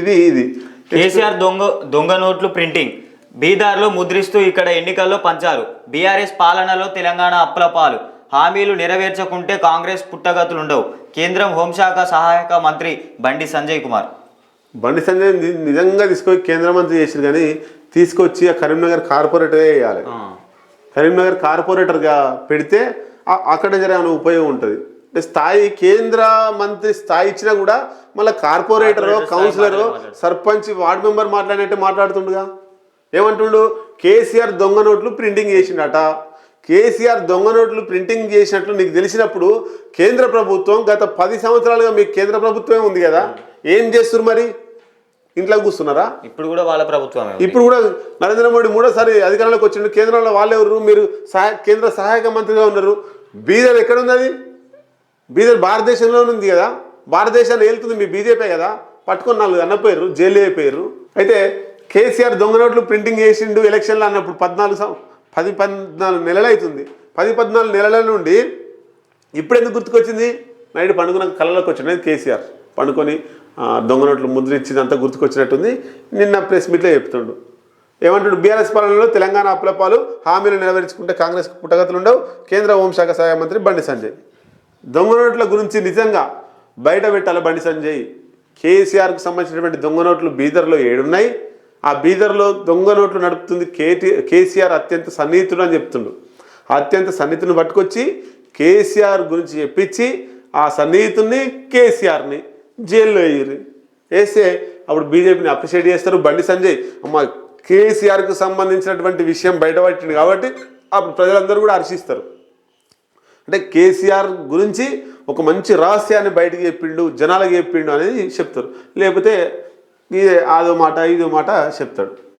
ఇది ఇది. కేసీఆర్ దొంగ దొంగ నోట్లు ప్రింటింగ్. బీదార్లో ముద్రిస్తూ ఇక్కడ ఎన్నికల్లో పంచారు. బీఆర్ఎస్ పాలనలో తెలంగాణ అప్పుల పాలు. హామీలు నెరవేర్చకుంటే కాంగ్రెస్ పుట్టగతులుండవు. కేంద్రం హోంశాఖ సహాయక మంత్రి బండి సంజయ్ కుమార్. బండి సంజయ్ నిజంగా తీసుకొని కేంద్ర మంత్రి చేసారు కానీ తీసుకొచ్చి ఆ కరీంనగర్ కార్పొరేటరే వేయాలి కరీంనగర్ కార్పొరేటర్గా పెడితే అక్కడ జర ఏమైనా ఉపయోగం ఉంటుంది? స్థాయి కేంద్ర మంత్రి స్థాయి ఇచ్చినా కూడా మళ్ళీ corporator councillor sarpanch ward member మాట్లాడినట్టే మాట్లాడుతుండగా? ఏమంటుండు? కేసీఆర్ దొంగ నోట్లు ప్రింటింగ్ చేసిండట. కేసీఆర్ దొంగ నోట్లు ప్రింటింగ్ చేసినట్లు నీకు తెలిసినప్పుడు కేంద్ర ప్రభుత్వం గత పది సంవత్సరాలుగా మీకు కేంద్ర ప్రభుత్వమే ఉంది కదా? ఏం చేస్తున్నారు మరి? ఇంట్లో కూర్చున్నారా? ఇప్పుడు కూడా వాళ్ళ ప్రభుత్వమే ఉంది. ఇప్పుడు కూడా నరేంద్ర మోడీ మూడోసారి అధికారంలోకి వచ్చిండు కేంద్రంలో వాళ్ళు ఎవరు? మీరు సహాయ కేంద్ర సహాయక మంత్రిగా ఉన్నారు. బీదర్ ఎక్కడ ఉంది అది బీదర్ భారతదేశంలో ఉంది కదా భారతదేశాన్ని వెళ్తుంది మీ బీజేపీ కదా పట్టుకొని నాలుగు అన్నపోయారు జైలు అయిపోయారు అయితే కేసీఆర్ దొంగ నోట్లు ప్రింటింగ్ చేసిండు ఎలక్షన్లు అన్నప్పుడు పద్నాలుగు సం- పది పద్నాలుగు నెలలు అవుతుంది. పది పద్నాలుగు నెలల నుండి ఇప్పుడు ఎందుకు గుర్తుకొచ్చింది? నైట్ పండుకున్న కళ్ళలోకి వచ్చినది కేసీఆర్. పండుకొని దొంగ నోట్లు ముద్రించింది అంతా గుర్తుకొచ్చినట్టుంది. నిన్న ప్రెస్ మీట్లో చెప్తుండు. ఏమంటాడు? బీఆర్ఎస్ పాలనలో తెలంగాణ అప్లపాలు హామీలు నెరవేర్చుకుంటే కాంగ్రెస్ పుట్టగతులు ఉండవు. కేంద్ర హోంశాఖ సహాయ మంత్రి బండి సంజయ్. దొంగ నోట్ల గురించి నిజంగా బయట పెట్టాలి బండి సంజయ్? కేసీఆర్కు సంబంధించినటువంటి దొంగ నోట్లు బీదర్లో ఏడున్నాయి. ఆ బీదర్లో దొంగ నోట్లు నడుపుతుంది కేటీ కేసీఆర్ అత్యంత సన్నిహితుడు అని చెప్తుండు. అత్యంత సన్నిహితుని పట్టుకొచ్చి కేసీఆర్ గురించి చెప్పించి ఆ సన్నిహితుడిని కేసీఆర్ని జైల్లో వేయరు. వేస్తే అప్పుడు బీజేపీని అప్రిషియేట్ చేస్తారు బండి సంజయ్. అమ్మ కేసీఆర్కు సంబంధించినటువంటి విషయం బయటపట్టింది కాబట్టి అప్పుడు ప్రజలందరూ కూడా హర్షిస్తారు. అంటే కేసీఆర్ గురించి ఒక మంచి రహస్యాన్ని బయటకు చెప్పిండు జనాలకు చెప్పిండు అనేది చెప్తారు. లేకపోతే ఇదే అదో మాట ఇదో మాట చెప్తాడు.